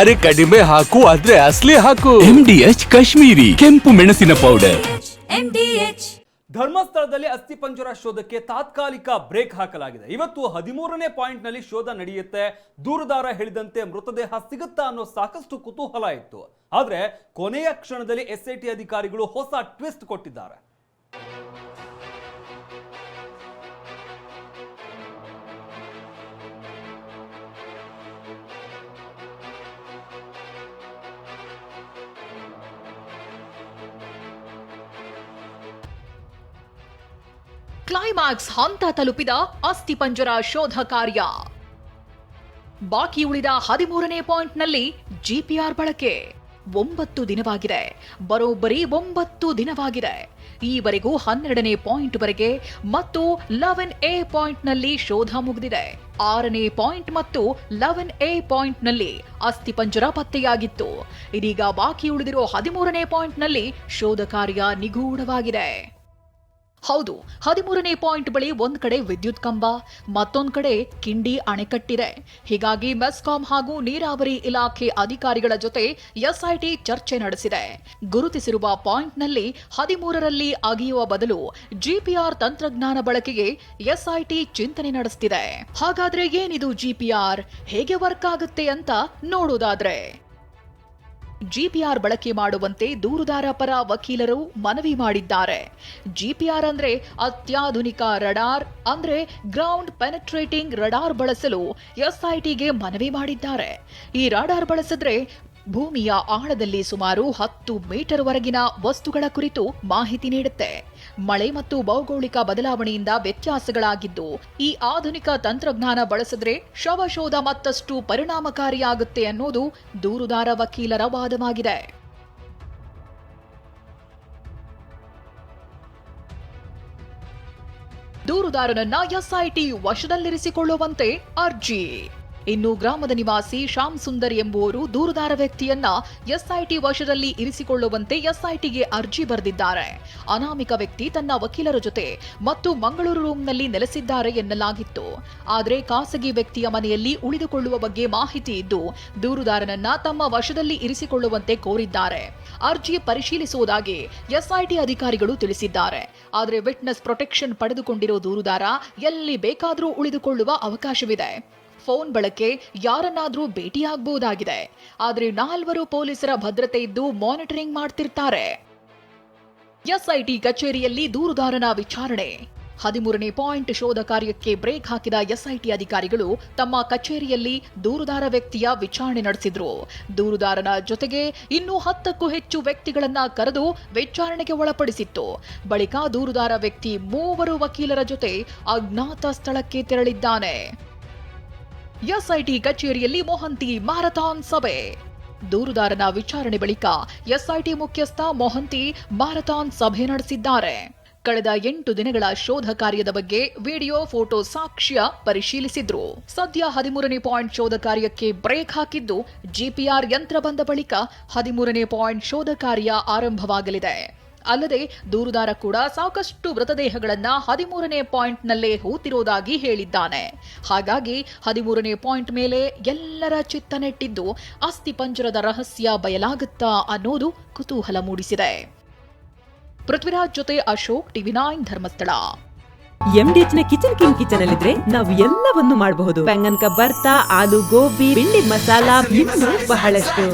ಅರೆ ಕಡಿಮೆ ಹಾಕು ಆದ್ರೆ ಅಸ್ಲಿ ಹಾಕು. ಎಂ ಡಿ ಎಚ್ ಕಾಶ್ಮೀರಿ ಕೆಂಪು ಮೆಣಸಿನ ಪೌಡರ್ MDH ಧರ್ಮಸ್ಥಳದಲ್ಲಿ ಅಸ್ಥಿಪಂಜರ ಶೋಧಕ್ಕೆ ತಾತ್ಕಾಲಿಕ ಬ್ರೇಕ್ ಹಾಕಲಾಗಿದೆ. ಇವತ್ತು ಹದಿಮೂರನೇ ಪಾಯಿಂಟ್ನಲ್ಲಿ ಶೋಧ ನಡೆಯುತ್ತೆ. ದೂರದಾರ ಹೇಳಿದಂತೆ ಮೃತದೇಹ ಸಿಗುತ್ತಾ ಅನ್ನೋ ಸಾಕಷ್ಟು ಕುತೂಹಲ ಇತ್ತು. ಆದರೆ ಕೊನೆಯ ಕ್ಷಣದಲ್ಲಿ ಎಸ್ಐಟಿ ಅಧಿಕಾರಿಗಳು ಹೊಸ ಟ್ವಿಸ್ಟ್ ಕೊಟ್ಟಿದ್ದಾರೆ. ಕ್ಲೈಮ್ಯಾಕ್ಸ್ ಹಂತ ತಲುಪಿದ ಅಸ್ಥಿಪಂಜರ ಶೋಧ ಕಾರ್ಯ. ಬಾಕಿ ಉಳಿದ ಹದಿಮೂರನೇ ಪಾಯಿಂಟ್ನಲ್ಲಿ ಜಿಪಿಆರ್ ಬಳಕೆ. ಒಂಬತ್ತು ದಿನವಾಗಿದೆ. ಬರೋಬ್ಬರಿ ಒಂಬತ್ತು ದಿನವಾಗಿದೆ. ಈವರೆಗೂ ಹನ್ನೆರಡನೇ ಪಾಯಿಂಟ್ ವರೆಗೆ ಮತ್ತು ಲೆವೆನ್ ಎ ಪಾಯಿಂಟ್ನಲ್ಲಿ ಶೋಧ ಮುಗಿದಿದೆ. ಆರನೇ ಪಾಯಿಂಟ್ ಮತ್ತು ಲೆವೆನ್ ಎ ಪಾಯಿಂಟ್ನಲ್ಲಿ ಅಸ್ಥಿಪಂಜರ ಪತ್ತೆಯಾಗಿತ್ತು. ಇದೀಗ ಬಾಕಿ ಉಳಿದಿರೋ ಹದಿಮೂರನೇ ಪಾಯಿಂಟ್ನಲ್ಲಿ ಶೋಧ ಕಾರ್ಯ ನಿಗೂಢವಾಗಿದೆ. ಹೌದು, ಹದಿಮೂರನೇ ಪಾಯಿಂಟ್ ಬಳಿ ಒಂದ್ ಕಡೆ ವಿದ್ಯುತ್ ಕಂಬ, ಮತ್ತೊಂದು ಕಡೆ ಕಿಂಡಿ ಅಣೆಕಟ್ಟಿದೆ. ಹೀಗಾಗಿ ಮೆಸ್ಕಾಂ ಹಾಗೂ ನೀರಾವರಿ ಇಲಾಖೆ ಅಧಿಕಾರಿಗಳ ಜೊತೆ ಎಸ್ಐಟಿ ಚರ್ಚೆ ನಡೆಸಿದೆ. ಗುರುತಿಸಿರುವ ಪಾಯಿಂಟ್ನಲ್ಲಿ ಹದಿಮೂರರಲ್ಲಿ ಅಗಿಯುವ ಬದಲು ಜಿಪಿಆರ್ ತಂತ್ರಜ್ಞಾನ ಬಳಕೆಗೆ ಎಸ್ಐಟಿ ಚಿಂತನೆ ನಡೆಸುತ್ತಿದೆ ಹಾಗಾದ್ರೆ ಏನಿದು ಜಿಪಿಆರ್? ಹೇಗೆ ವರ್ಕ್ ಆಗುತ್ತೆ ಅಂತ ನೋಡೋದಾದ್ರೆ ಜಿಪಿಆರ್ ಬಳಕೆ ಮಾಡುವಂತೆ ದೂರುದಾರ ಪರ ವಕೀಲರು ಮನವಿ ಮಾಡಿದ್ದಾರೆ. ಜಿಪಿಆರ್ ಅಂದ್ರೆ ಅತ್ಯಾಧುನಿಕ ರಡಾರ್, ಅಂದ್ರೆ ಗ್ರೌಂಡ್ ಪೆನೆಟ್ರೇಟಿಂಗ್ ರಡಾರ್ ಬಳಸಲು ಎಸ್ಐಟಿಗೆ ಮನವಿ ಮಾಡಿದ್ದಾರೆ. ಈ ರಡಾರ್ ಬಳಸಿದ್ರೆ ಭೂಮಿಯ ಆಳದಲ್ಲಿ ಸುಮಾರು ಹತ್ತು ಮೀಟರ್ ವರೆಗಿನ ವಸ್ತುಗಳ ಕುರಿತು ಮಾಹಿತಿ ನೀಡುತ್ತೆ. ಮಳೆ ಮತ್ತು ಭೌಗೋಳಿಕ ಬದಲಾವಣೆಯಿಂದ ವ್ಯತ್ಯಾಸಗಳಾಗಿದ್ದು, ಈ ಆಧುನಿಕ ತಂತ್ರಜ್ಞಾನ ಬಳಸಿದ್ರೆ ಶವಶೋಧ ಮತ್ತಷ್ಟು ಪರಿಣಾಮಕಾರಿಯಾಗುತ್ತೆ ಅನ್ನೋದು ದೂರುದಾರ ವಕೀಲರ ವಾದವಾಗಿದೆ. ದೂರುದಾರನನ್ನ ಎಸ್ಐಟಿ ವಶದಲ್ಲಿರಿಸಿಕೊಳ್ಳುವಂತೆ ಅರ್ಜಿ. ಇನ್ನು ಗ್ರಾಮದ ನಿವಾಸಿ ಶ್ಯಾಮ್ ಸುಂದರ್ ಎಂಬುವರು ದೂರುದಾರ ವ್ಯಕ್ತಿಯನ್ನ ಎಸ್ಐಟಿ ವಶದಲ್ಲಿ ಇರಿಸಿಕೊಳ್ಳುವಂತೆ ಎಸ್ಐಟಿಗೆ ಅರ್ಜಿ ಬರೆದಿದ್ದಾರೆ. ಅನಾಮಿಕ ವ್ಯಕ್ತಿ ತನ್ನ ವಕೀಲರ ಜೊತೆ ಮತ್ತು ಮಂಗಳೂರು ರೂಮ್ನಲ್ಲಿ ನೆಲೆಸಿದ್ದಾರೆ ಎನ್ನಲಾಗಿತ್ತು. ಆದರೆ ಖಾಸಗಿ ವ್ಯಕ್ತಿಯ ಮನೆಯಲ್ಲಿ ಉಳಿದುಕೊಳ್ಳುವ ಬಗ್ಗೆ ಮಾಹಿತಿ ಇದ್ದು, ದೂರುದಾರನನ್ನ ತಮ್ಮ ವಶದಲ್ಲಿ ಇರಿಸಿಕೊಳ್ಳುವಂತೆ ಕೋರಿದ್ದಾರೆ. ಅರ್ಜಿ ಪರಿಶೀಲಿಸುವುದಾಗಿ ಎಸ್ಐಟಿ ಅಧಿಕಾರಿಗಳು ತಿಳಿಸಿದ್ದಾರೆ. ಆದರೆ ವಿಟ್ನೆಸ್ ಪ್ರೊಟೆಕ್ಷನ್ ಪಡೆದುಕೊಂಡಿರೋ ದೂರುದಾರ ಎಲ್ಲಿ ಬೇಕಾದರೂ ಉಳಿದುಕೊಳ್ಳುವ ಅವಕಾಶವಿದೆ. ಫೋನ್ ಬಳಕೆ ಯಾರನ್ನಾದ್ರೂ ಭೇಟಿಯಾಗಬಹುದಾಗಿದೆ. ಆದರೆ ನಾಲ್ವರು ಪೊಲೀಸರ ಭದ್ರತೆ ಇದ್ದು ಮಾನಿಟರಿಂಗ್ ಮಾಡ್ತಿರ್ತಾರೆ. ಎಸ್ಐಟಿ ಕಚೇರಿಯಲ್ಲಿ ದೂರುದಾರನ ವಿಚಾರಣೆ. ಹದಿಮೂರನೇ ಪಾಯಿಂಟ್ ಶೋಧ ಕಾರ್ಯಕ್ಕೆ ಬ್ರೇಕ್ ಹಾಕಿದ ಎಸ್ಐಟಿ ಅಧಿಕಾರಿಗಳು ತಮ್ಮ ಕಚೇರಿಯಲ್ಲಿ ದೂರುದಾರ ವ್ಯಕ್ತಿಯ ವಿಚಾರಣೆ ನಡೆಸಿದ್ರು. ದೂರುದಾರನ ಜೊತೆಗೆ ಇನ್ನೂ ಹತ್ತಕ್ಕೂ ಹೆಚ್ಚು ವ್ಯಕ್ತಿಗಳನ್ನ ಕರೆದು ವಿಚಾರಣೆಗೆ ಒಳಪಡಿಸಿತ್ತು. ಬಳಿಕ ದೂರುದಾರ ವ್ಯಕ್ತಿ ಮೂವರು ವಕೀಲರ ಜೊತೆ ಅಜ್ಞಾತ ಸ್ಥಳಕ್ಕೆ ತೆರಳಿದ್ದಾನೆ. ಎಸ್ಐಟಿ ಕಚೇರಿಯಲ್ಲಿ ಮೊಹಂತಿ ಮ್ಯಾರಥಾನ್ ಸಭೆ. ದೂರುದಾರನ ವಿಚಾರಣೆ ಬಳಿಕ ಎಸ್ಐಟಿ ಮುಖ್ಯಸ್ಥ ಮೊಹಂತಿ ಮ್ಯಾರಥಾನ್ ಸಭೆ ನಡೆಸಿದ್ದಾರೆ. ಕಳೆದ ಎಂಟು ದಿನಗಳ ಶೋಧ ಕಾರ್ಯದ ಬಗ್ಗೆ ವಿಡಿಯೋ, ಫೋಟೋ ಸಾಕ್ಷ್ಯ ಪರಿಶೀಲಿಸಿದ್ರು. ಸದ್ಯ ಹದಿಮೂರನೇ ಪಾಯಿಂಟ್ ಶೋಧ ಕಾರ್ಯಕ್ಕೆ ಬ್ರೇಕ್ ಹಾಕಿದ್ದು ಜಿಪಿಆರ್ ಯಂತ್ರ ಬಂದ ಬಳಿಕ ಹದಿಮೂರನೇ ಪಾಯಿಂಟ್ ಶೋಧ ಕಾರ್ಯ ಆರಂಭವಾಗಲಿದೆ. ಅಲ್ಲದೆ ದೂರುದಾರ ಕೂಡ ಸಾಕಷ್ಟು ಮೃತದೇಹಗಳನ್ನ ಹದಿಮೂರನೇ ಪಾಯಿಂಟ್ನಲ್ಲೇ ಹೂತಿರೋದಾಗಿ ಹೇಳಿದ್ದಾನೆ. ಹಾಗಾಗಿ ಹದಿಮೂರನೇ ಪಾಯಿಂಟ್ ಮೇಲೆ ಎಲ್ಲರ ಚಿತ್ತ ನೆಟ್ಟಿದ್ದು ಅಸ್ಥಿಪಂಜರದ ರಹಸ್ಯ ಬಯಲಾಗುತ್ತಾ ಅನ್ನೋದು ಕುತೂಹಲ ಮೂಡಿಸಿದೆ. ಪೃಥ್ವಿರಾಜ್ ಜೊತೆ ಅಶೋಕ್ ಟಿವಿ ನೈನ್ ಧರ್ಮಸ್ಥಳ. ಎಂಡಿಎಚ್ನ ಕಿಚನ್ ಕಿಂಗ್ ಕಿಚನ್ ಅಲ್ಲಿದ್ರೆ ನಾವು ಎಲ್ಲವನ್ನು ಮಾಡಬಹುದು. ಬೆಂಗನ್ಕ ಬರ್ತಾ ಆಲೂ ಗೋಬಿ ಬೆಂಡಿ ಮಸಾಲಾ ಇನ್ನೂ ಬಹಳಷ್ಟು.